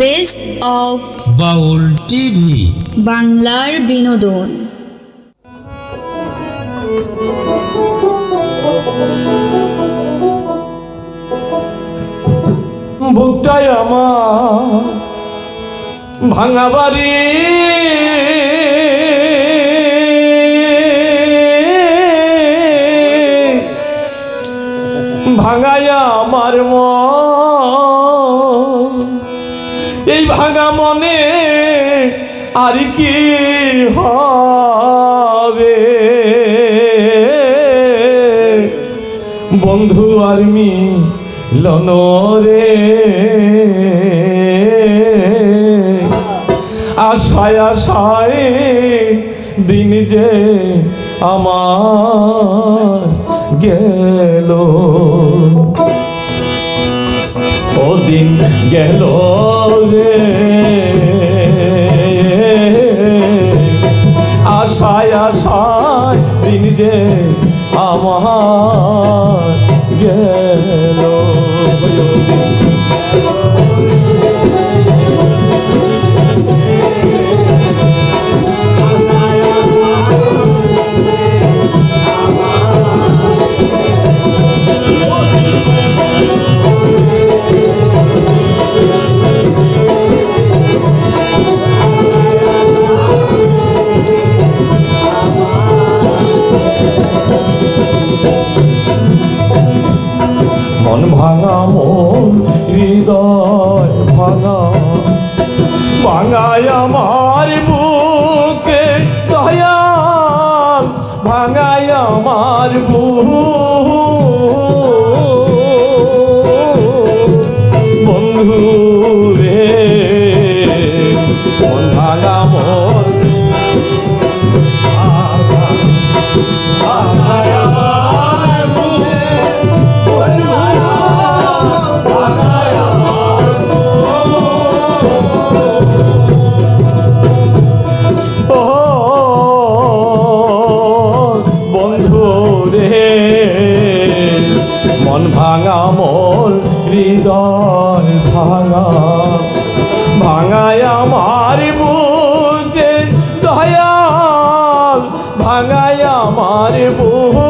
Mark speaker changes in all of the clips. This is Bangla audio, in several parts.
Speaker 1: বেস্ট অফ
Speaker 2: বাউল টিভি
Speaker 1: বাংলার বিনোদন
Speaker 3: বুকটাই আমার ভাঙা বাড়ি। ভাঙাইয়া আমার মন। এই ভাঙা মনে আর কি হবে? বন্ধু আর মি লনরে আশায় আশায় দিন যে আমার গেল। দিন গেল রে। আশায় আশায় দিন যে আমার হৃদয় ভাঙা, ভাঙায় আমার বুকে দয়াল, ভাঙায় আমার বুক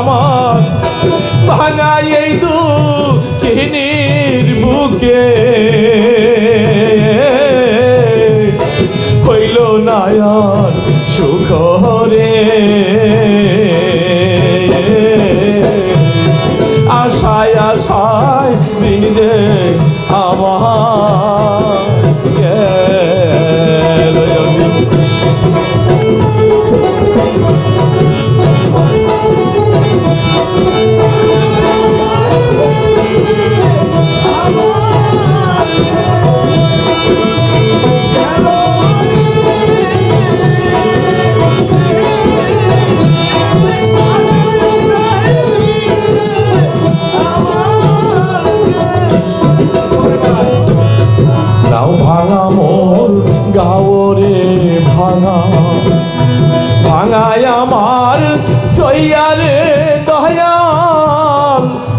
Speaker 3: আমার। ভাঙাই এই দুঃখিনীর বুকে। হইল নায়ার সুখ আমার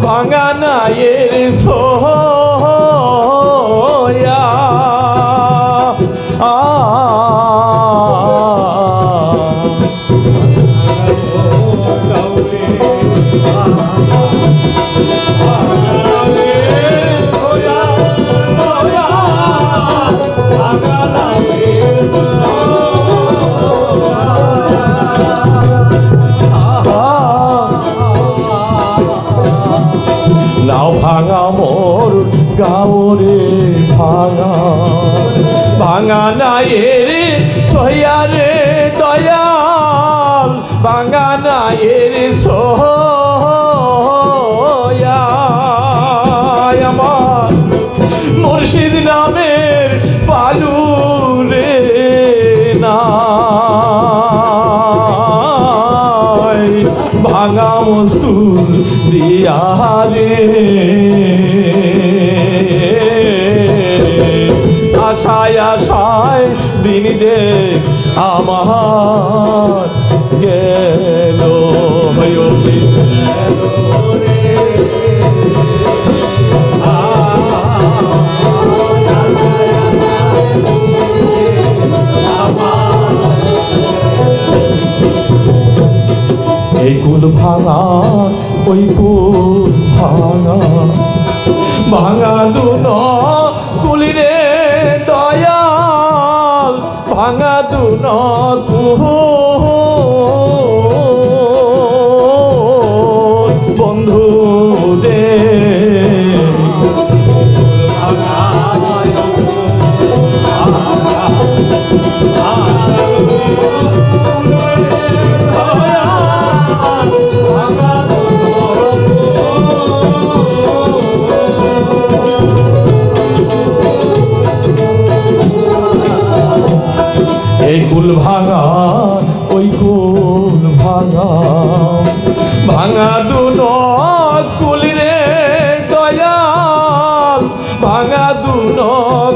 Speaker 3: ভাঙা নায়ের সোয়া নাও ভাঙা মোর গাওরে ভাঙা। ভাঙা নাই রে সহিয়ারে দয়াল। ভাঙা নাই রে সোয়া আশায় আশায় দিন যে আমার গেল এই কুল ভাঙা ওই কুল ভাঙা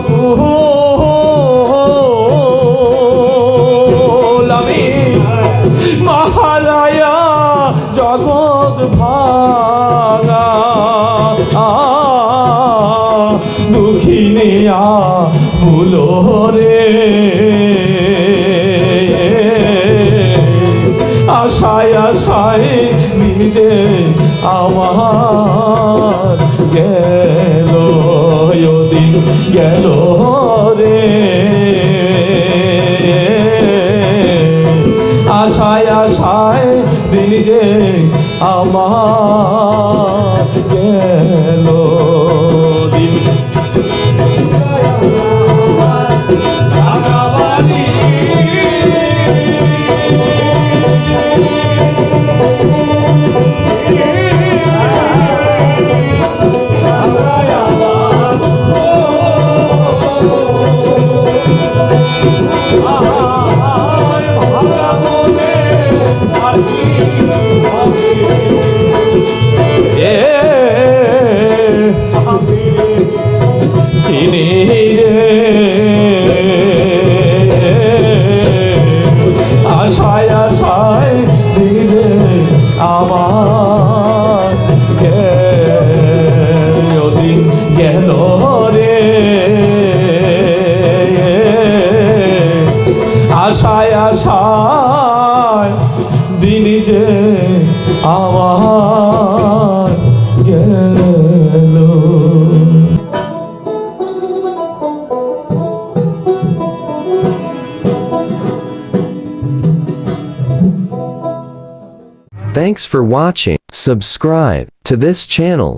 Speaker 3: কুল আমি মহারায়া জগৎ ভাঙা। দুঃখিনিয়া ভুলো রে। আশায় আশায় যে আমার গেল রে। আশায় আশায় দিন যে আমার গেল।
Speaker 4: Thanks for watching. Subscribe to this channel